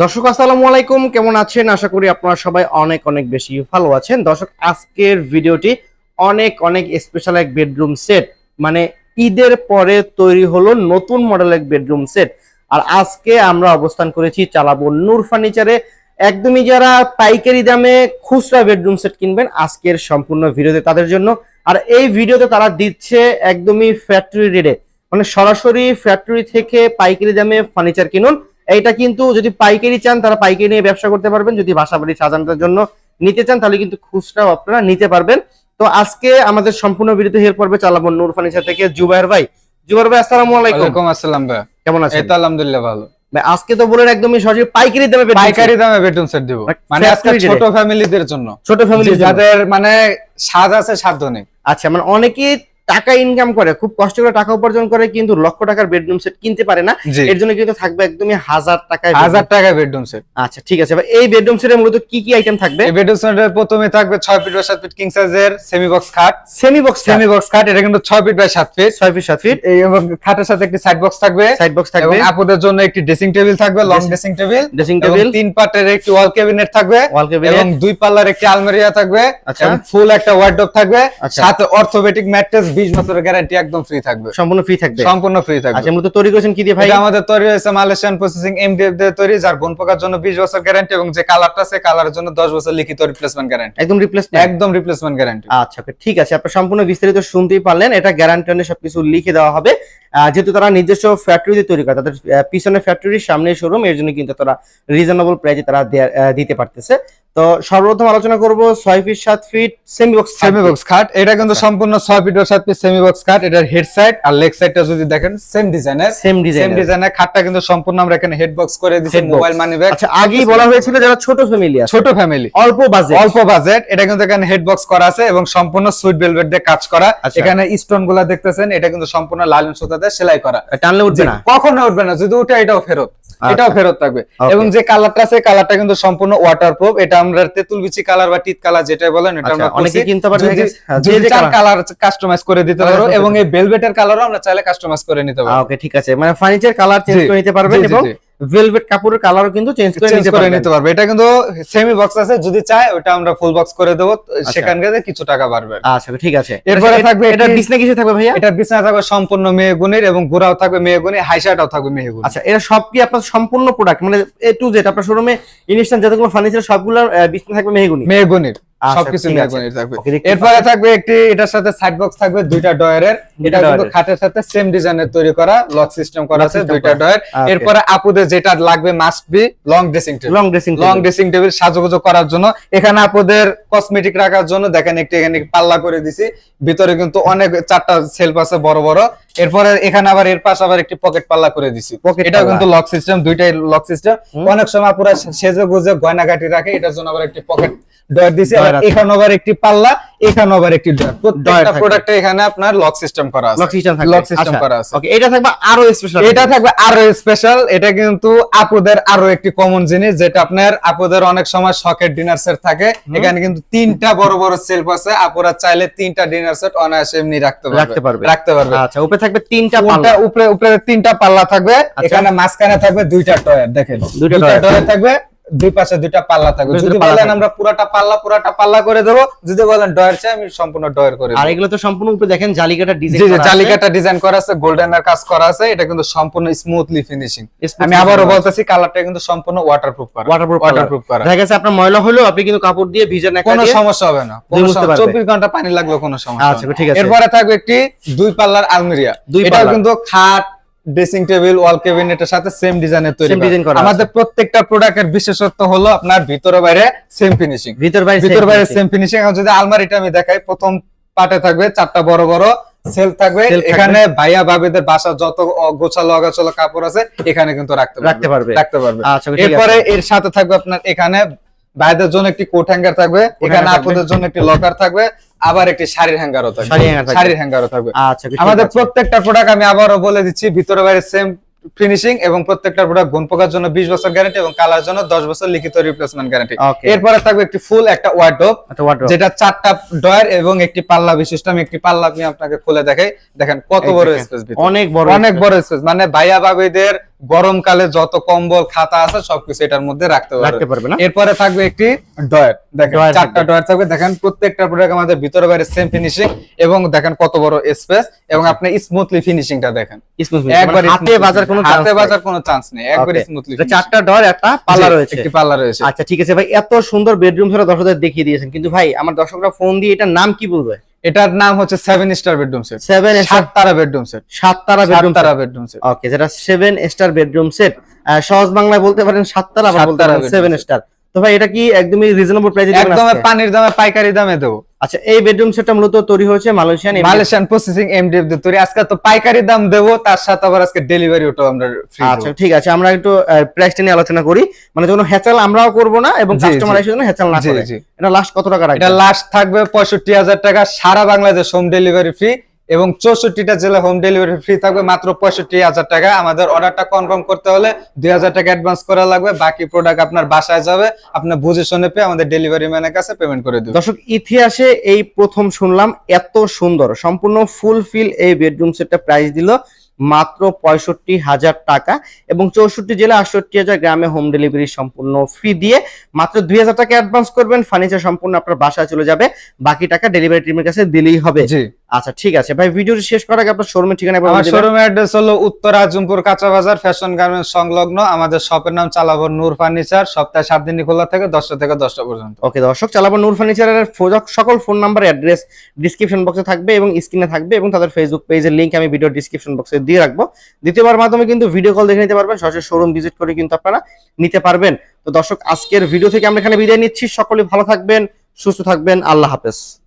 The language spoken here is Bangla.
দর্শক, আসসালামু আলাইকুম। কেমন আছেন? আশা করি আপনারা সবাই অনেক অনেক বেশি ভালো আছেন। দর্শক, আজকের ভিডিওটি অনেক অনেক স্পেশাল এক বেডরুম সেট মানে ঈদের পরে তৈরি হলো নতুন মডেল এক বেডরুম সেট আর আজকে আমরা অবস্থান করেছি চালাবো নূর ফার্নিচারে। একদমই যারা পাইকারি দামে খুচরা বেডরুম সেট কিনবেন, আজকের সম্পূর্ণ ভিডিওতে তাদের জন্য। আর এই ভিডিওতে তারা দিচ্ছে একদমই ফ্যাক্টরি রেটে মানে সরাসরি ফ্যাক্টরি থেকে পাইকারি দামে ফার্নিচার কিনুন। এইটা কিন্তু যদি পাইকারি চান তারা পাইকারি নিয়ে ব্যবসা করতে পারবেন। যদি বাসা বাড়ি সাজানোর জন্য নিতে চান তাহলে কিন্তু খুচরাও আপনারা নিতে পারবেন। তো আজকে আমাদের সম্পূর্ণ ভিডিওতে হেল্প করবে চালাবো নূর ফার্নিচার থেকে জুবাইর ভাই। জুবাইর ভাই আসসালামু আলাইকুম। আসসালাম ভাই। কেমন এই আছেন তো আলহামদুলিল্লাহ ভালো। ভাই, আজকে তো বলেন একদমই সরাসরি পাইকারি দামে পাইকারি দামে বেডরুম সেট দিব। মানে আজকে ছোট ফ্যামিলিদের জন্য। ছোট ফ্যামিলি যাদের মানে স্বাদ আছে সাধ্য নেই। আচ্ছা মানে অনেকেই টাকা ইনকাম করে খুব কষ্ট করে টাকা উপার্জন করে কিন্তু লক্ষ টাকার বেডরুম সেট কিনতে পারে না। এর জন্য কিন্তু থাকবে একদমই হাজার টাকায় হাজার টাকা বেডরুম সেট আচ্ছা ঠিক আছে। এই বেডরুম সেটের মূলত কি কি আইটেম থাকবে? বেডরুম সেটের প্রথমে থাকবে ছয় ফিট বাই সাত ফিট কিং সাইজের সেমি বক্স খাট। সেমি বক্স সেমি বক্স খাট এটা কিন্তু ছয় ফিট বাই সাত ফিট ছয় ফিট সাত ফিট এই এবং খাটের সাথে একটি সাইড বক্স থাকবে। সাইড বক্স এবং থাকবে আপুদের জন্য একটি ড্রেসিং টেবিল থাকবে long dressing table dressing table তিন পার্টের একটি ওয়াল ক্যাবিনেট থাকবে। ওয়াল ক্যাবিনেট এবং দুই পাল্লার একটি আলমারিয়া থাকবে। আচ্ছা। এবং ফুল একটা ওয়ার্ডরোব থাকবে। আচ্ছা। সাথে অর্থোপেডিক ম্যাট্রেস 20 বছরের গ্যারান্টি একদম ফ্রি থাকবে। সম্পূর্ণ ফ্রি থাকবে। সম্পূর্ণ ফ্রি থাকবে। আচ্ছা মূলত তৈরি করেছেন কি দিয়ে ভাই? আমাদের তৈরি হয়েছে মালয়েশিয়ান প্রসেসিং এমডিএফ দিয়ে তৈরি যার গুণ পোকার জন্য 20 বছর গ্যারান্টি এবং যে কালারটা আছে কালারের জন্য 10 বছর লিখিত রিপ্লেসমেন্ট গ্যারান্টি একদম রিপ্লেস একদম রিপ্লেসমেন্ট গ্যারান্টি আচ্ছা ঠিক আছে আপনার সম্পূর্ণ বিস্তারিত শুনতেই পারলেন। এটা গ্যারান্টি সবকিছু লিখে দেওয়া হবে। যেহেতু তারা নিজস্ব ফ্যাক্টরিতে তৈরি করে তাদের পিছনে ফ্যাক্টরির সামনে শোরুম এর জন্য কিন্তু তারা রিজনেবল প্রাইসে তারা দিতে পারতেছে। তো সর্বপ্রথম আলোচনা করব ছয় ফিট সাত feet semi box semi box খাট এটা কিন্তু আচ্ছা। সম্পূর্ণ 6 ফিট আর 7 ফিট সেমি বক্স খাট এটার হেড সাইড আর লেগ সাইডটা যদি দেখেন সেম ডিজাইনের সেম সেম ডিজাইনের খাটটা কিন্তু সম্পূর্ণ আমরা এখানে হেড বক্স করে দিয়েছি মোবাইল মানি ব্যাগ আচ্ছা আগেই বলা হয়েছিল যারা ছোট ফ্যামিলি আছে। ছোট ফ্যামিলি অল্প বাজেট অল্প বাজেট এটা কিন্তু এখানে হেড বক্স করা আছে এবং সম্পূর্ণ সুইট ভেলভেট দিয়ে কাজ করা। আচ্ছা। এখানে স্টোনগুলা দেখতেছেন এটা কিন্তু সম্পূর্ণ লালন দিয়ে সেলাই করা। টানলে উঠবে না। কখনো উঠবে না যদি উঠে এটাও ফেরত। এটাও ফেরত থাকবে। এবং যে কালারটা আছে কালারটা কিন্তু সম্পূর্ণ ওয়াটারপ্রুফ এটা আমরা তেঁতুল বিচি কালার বা টিট কালার যেটা বলেন এটা আচ্ছা, আমরা অনেকে কিনতে দেখা গেছে- হ্যাঁ, যে যে কালার কাস্টমাইজ করে দিতে পারো এবং পারো। এই ভেলভেটের কালারও আমরা চাইলে কাস্টমাইজ করে নিতে পারব। ওকে ঠিক আছে। মানে ফার্নিচার কালার চেঞ্জ করে নিতে পারবেন এবং। ভেলভেট কাপড়ের কালারও কিন্তু চেঞ্জ করে নিতে পারবে। এটা কিন্তু সেমি বক্স আছে যদি চায় ওটা আমরা ফুল বক্স করে দেবো। সেখান থেকে কিছু টাকা বাড়বে। আচ্ছা ঠিক আছে। এরপরে এটা- থাকবে এটা বিছনা কিসে থাকবে ভাইয়া? এটা বিছানা থাকবে সম্পূর্ণ মেয়েগুনির এবং গোড়াও থাকবে মেয়েগুনি হাইসাটাও থাকবে মেয়েগুনি আচ্ছা এটা সব কি আপনার সম্পূর্ণ প্রোডাক্ট মানে এ টু জেড আপনার শোরুমে ইনস্ট্যান্ট যতগুলো ফার্নিচার সবগুলো বিছনা থাকবে মেহগুনি মেয়েগুনির আচ্ছা, সবকিছু ঠিক থাকবে। এরপরে থাকবে একটি এটার সাথে সাইড বক্স থাকবে দুইটা ডয়ারের এটা কিন্তু খাটের সাথে সেম ডিজাইনের তৈরি করা লক সিস্টেম করা আছে দুইটা। ডয়ার এরপরে আপুদের যেটা লাগবে must be long dressing table long dressing long dressing table সাজুগুজু করার জন্য। এখানে আপুদের কসমেটিক রাখার জন্য দেখেন একটি এখানে পাল্লা করে দিছি। ভিতরে কিন্তু অনেক চারটা সেলফ আছে বড় বড়। এরপরে এখানে আবার এর পাশে আবার একটি পকেট পাল্লা করে দিছি। এটা এটাও কিন্তু লক সিস্টেম দুইটাই লক সিস্টেম অনেক সময় পুরো সেজে গুজে গয়না কাটি রাখে এটার জন্য আবার একটি পকেট ডয়ার দিছি। আর এখানে আবার একটি পাল্লা এখানে আবার একটি প্রত্যেকটা প্রোডাক্টে এখানে আপনার লক সিস্টেম করা আছে। লক সিস্টেম থাকবে লক সিস্টেম করা আছে। ওকে এটা থাকবে আরও স্পেশাল এটা থাকবে আরও স্পেশাল এটা কিন্তু আপুদের আরও একটি কমন জিনিস যেটা আপনার আপুদের অনেক সময় শখের ডিনার সেট থাকে। এখানে কিন্তু তিনটা বড় বড় সেলফ আছে। আপুরা চাইলে তিনটা ডিনার সেট অনায়াসে এমনি রাখতে পারবে। রাখতে পারবে। রাখতে পারবে। আচ্ছা উপরে থাকবে তিনটা পাল্লা। উপরে উপরে তিনটা পাল্লা থাকবে। আচ্ছা। এখানে মাঝখানে থাকবে দুইটা টয়ার দেখেন। দুইটা। টয়ার থাকবে। দুই পাশে দুইটা পাল্লা থাকবে। যদি বলেন আমরা পুরাটা পাল্লা পুরাটা পাল্লা করে দেবো। যদি বলেন ডয়ার চাই আমি সম্পূর্ণ ডয়ার করে। আর এগুলো তো সম্পূর্ণ উপরে দেখেন জালিকাটা ডিজাইন জি জি জালিকাটা ডিজাইন করা আছে গোল্ডেনের কাজ করা আছে এটা কিন্তু সম্পূর্ণ স্মুথলি ফিনিশিং আমি আবারও বলতেছি কালারটা কিন্তু সম্পূর্ণ ওয়াটারপ্রুফ করা। ওয়াটারপ্রুফ ওয়াটারপ্রুফ করা। দেখা গেছে আপনার ময়লা হলেও আপনি কিন্তু কাপড় দিয়ে ভিজে না কোনো সমস্যা হবে না। কোনো বুঝতে পারবে। চব্বিশ ঘণ্টা পানি লাগল কোনো সমস্যা আচ্ছা, ঠিক আছে। এরপরে থাকবে একটি দুই পাল্লার আলমিরিয়া দুই এটা কিন্তু খাট ড্রেসিং টেবিল ওয়াল ক্যাবিনেটের সাথে সেম ডিজাইনের তৈরি design করা। আমাদের প্রত্যেকটা প্রোডাক্টের বিশেষত্ব হলো আপনার ভিতরে বাইরে সেম ফিনিশিং ভিতর বাইরে ভিতর বাইরে সেম ফিনিশিং আর যদি আলমারিটা আমি দেখাই প্রথম পাটে থাকবে চারটা বড় বড় সেল থাকবে। এখানে ভাইয়া ভাবিদের বাসা যত গোছালো অগাছালো কাপড় আছে এখানে কিন্তু রাখতে পারবে। রাখতে পারবে। রাখতে পারবে। আচ্ছা এরপরে এর সাথে থাকবে আপনার এখানে ভাইদের জন্য একটি কোট হ্যাঙ্গার থাকবে এখানে। আপুদের জন্য একটি লকার থাকবে আবার একটি শাড়ির হ্যাঙ্গারও থাকবে। শাড়ির হ্যাঙ্গারও থাকবে। আচ্ছা আমাদের প্রত্যেকটা প্রোডাক্ট আমি আবারও বলে দিচ্ছি ভিতরে বাইরে সেম ফিনিশিং এবং প্রত্যেকটা প্রোডাক্ট গুণ পোকার জন্য 20 বছর গ্যারান্টি এবং কালার জন্য 10 বছর লিখিত রিপ্লেসমেন্ট গ্যারান্টি এরপরে থাকবে একটি ফুল একটা ওয়ার্ডরোব। যেটা চারটা ডয়ার এবং একটি পাল্লা বিশিষ্ট। আমি একটি পাল্লা আমি আপনাকে খুলে দেখাই। দেখেন কত বড় স্পেস অনেক বড় অনেক। বড় স্পেস মানে ভাইয়া ভাবিদের গরমকালে যত কম্বল খাতা আছে সবকিছু এটার মধ্যে রাখতে রাখতে পারবে না? এরপরে থাকবে একটি ডয়ার দেখেন চারটা। ডয়ার থাকবে। দেখেন প্রত্যেকটা প্রোডাক্ট আমাদের ভিতরে বাইরে সেম ফিনিশিং এবং দেখেন কত বড় স্পেস এবং আপনি স্মুথলি ফিনিশিংটা দেখেন। একবার মানে হাতে বাজার কোনো হাতে বাজার কোনো চান্স নেই। একবার স্মুথলি চারটা ডর একটা পাল্লা রয়েছে। একটি পাল্লা রয়েছে। আচ্ছা ঠিক আছে ভাই এত সুন্দর বেডরুম সেটা দর্শকদের দেখিয়ে দিয়েছেন। কিন্তু ভাই আমার দর্শকরা ফোন দিয়ে এটার নাম কি বলবে? এটার নাম হচ্ছে seven star bedroom set seven সাত তারা বেডরুম সেট সাত তারা বেডরুম তারা বেডরুম সেট ওকে যেটা সেভেন স্টার বেডরুম সেট সহজ বাংলায় বলতে পারেন সাত তারা বলতে পারেন সেভেন স্টার তো ভাই এটা কি একদমই রিজনেবল প্রাইসে একদম পানির দামে পাইকারি দামে দেবো। আচ্ছা এই বেডরুম সেটটা মূলত তৈরি হয়েছে মালয়েশিয়ান মালয়েশিয়ান প্রসেসিং এমডিএফ দিয়ে তৈরি। আজকে তো পাইকারি দাম দেবো তার সাথে আবার আজকে ডেলিভারি ওটাও আমরা ফ্রি আচ্ছা ঠিক আছে আমরা একটু প্রাইসটা নিয়ে আলোচনা করি। মানে কোনো হেচাল আমরাও করব না এবং কাস্টমার। এসে যেন হেচাল না করে। এটা লাস্ট কত টাকা এটা লাস্ট থাকবে পঁয়ষট্টি হাজার টাকা সারা বাংলাদেশ হোম ডেলিভারি ফ্রি এবং চৌষট্টিটা জেলা হোম ডেলিভারি ফ্রি থাকবে, মাত্র পঁয়ষট্টি হাজার টাকা। আমাদের অর্ডারটা কনফার্ম করতে হলে দুই হাজার টাকা অ্যাডভান্স করা লাগবে। বাকি প্রোডাক্ট আপনার বাসায় যাবে আপনার বুঝে শুনে পেয়ে আমাদের ডেলিভারি ম্যানের কাছে পেমেন্ট করে দেবে দর্শক, ইতিহাসে এই প্রথম শুনলাম, এত সুন্দর, সম্পূর্ণ ফুলফিল এই বেডরুম সেটটা প্রাইস দিল। মাত্র পঁয়ষট্টি হাজার টাকা এবং চৌষট্টি জেলা আটষট্টি হাজার গ্রামে হোম ডেলিভারি সম্পূর্ণ ফ্রি দিয়ে মাত্র দুই হাজার টাকা অ্যাডভান্স করবেন। ফার্নিচার সম্পূর্ণ আপনার বাসায় চলে যাবে। বাকি টাকা ডেলিভারি টিমের কাছে দিলেই হবে। আচ্ছা ঠিক আছে। ভাই ভিডিওটি শেষ করার আগে আপনার শোরুমের ঠিকানা আমার। শোরুমের অ্যাড্রেস হলো উত্তর আজমপুর কাঁচা বাজার ফ্যাশন গার্মেন্টস সংলগ্ন। আমাদের শপের নাম চালাবর নূর ফার্নিচার সপ্তাহে সাত দিনই খোলা থাকে দশটা থেকে দশটা পর্যন্ত। ওকে দর্শক চালাবো নূর ফার্নিচারের সকল ফোন নাম্বার অ্যাড্রেস ডিসক্রিপশন বক্সে থাকবে এবং স্ক্রিনে থাকবে এবং তাদের ফেসবুক পেজের লিংক আমি ভিডিও ডিসক্রিপশন বক্সে দিয়ে রাখব। দ্বিতীয়বার মাধ্যমে কিন্তু ভিডিও কল দেখে নিতে পারবেন। সরাসরি শোরুম ভিজিট করে কিন্তু আপনারা নিতে পারবেন। তো দর্শক, আজকের ভিডিও থেকে আমরা এখানে বিদায় নিচ্ছি। সকলে ভালো থাকবেন, সুস্থ থাকবেন। আল্লাহ হাফেজ।